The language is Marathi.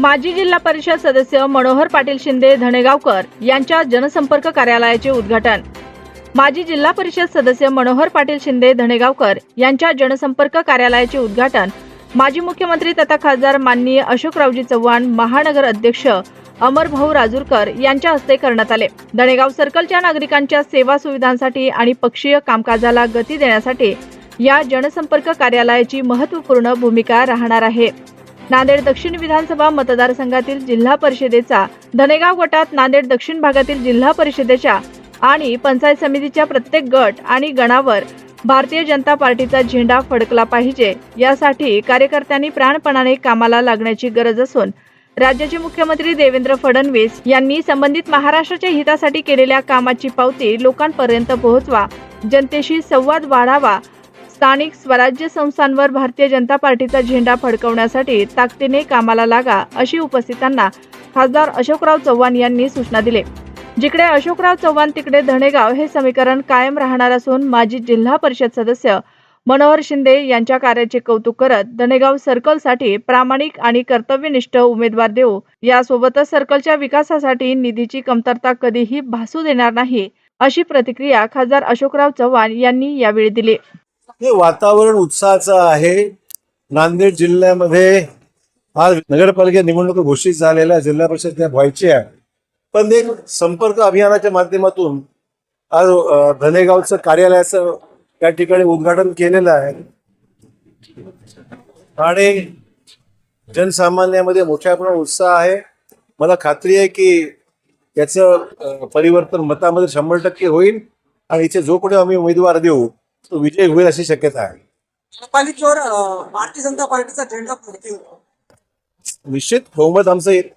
माजी जिल्हा परिषद सदस्य मनोहर पाटील शिंदे धणेगावकर यांच्या जनसंपर्क कार्यालयाचे उद्घाटन. माजी जिल्हा परिषद सदस्य मनोहर पाटील शिंदे धणेगावकर यांच्या जनसंपर्क कार्यालयाचे उद्घाटन. माजी मुख्यमंत्री तथा खासदार माननीय अशोकरावजी चव्हाण महानगर अध्यक्ष अमरभाऊ राजूरकर यांच्या हस्ते करण्यात आले. धणेगाव सर्कलच्या नागरिकांच्या सेवा सुविधांसाठी आणि पक्षीय कामकाजाला गती देण्यासाठी या जनसंपर्क कार्यालयाची महत्त्वपूर्ण भूमिका राहणार आहे. नांदेड दक्षिण विधानसभा मतदारसंघातील जिल्हा परिषदेचा धनेगाव गटात नांदेड दक्षिण भागातील जिल्हा परिषदेच्या आणि पंचायत समितीच्या प्रत्येक गट आणि गणावर भारतीय जनता पार्टीचा झेंडा फडकला पाहिजे यासाठी कार्यकर्त्यांनी प्राणपणाने कामाला लागण्याची गरज असून राज्याचे मुख्यमंत्री देवेंद्र फडणवीस यांनी संबंधित महाराष्ट्राच्या हितासाठी केलेल्या कामाची पावती लोकांपर्यंत पोहोचवा जनतेशी संवाद वाढावा स्थानिक स्वराज्य संस्थांवर भारतीय जनता पार्टीचा झेंडा फडकवण्यासाठी ताकदीने कामाला लागा अशी उपस्थितांना खासदार अशोकराव चव्हाण यांनी सूचना दिली. जिकडे अशोकराव चव्हाण तिकडे धणेगाव हे समीकरण कायम राहणार असून माजी जिल्हा परिषद सदस्य मनोहर शिंदे यांच्या कार्याचे कौतुक करत धनेगाव सर्कलसाठी प्रामाणिक आणि कर्तव्यनिष्ठ उमेदवार देऊ. यासोबतच सर्कलच्या विकासासाठी निधीची कमतरता कधीही भासू देणार नाही अशी प्रतिक्रिया खासदार अशोकराव चव्हाण यांनी यावेळी दिली. हे वातावरण उत्साहाचं आहे. नांदेड जिल्ह्यामध्ये आज नगरपालिका निवडणूक घोषित झालेल्या जिल्हा परिषद त्या व्हायच्या पण एक संपर्क अभियानाच्या माध्यमातून आज धनेगावचं कार्यालयाचं त्या ठिकाणी उद्घाटन केलेलं आहे. आणि जनसामान्यामध्ये मोठ्या प्रमाणात उत्साह आहे. मला खात्री आहे की याचं परिवर्तन मतामध्ये शंभर टक्के होईल. आणि इथे जो कोणी आम्ही उमेदवार देऊ तो विजय होईल अशी शक्यता आहे. भारतीय जनता पार्टीचा झेंडा फडकेल निश्चित बहुमत आमचं येईल.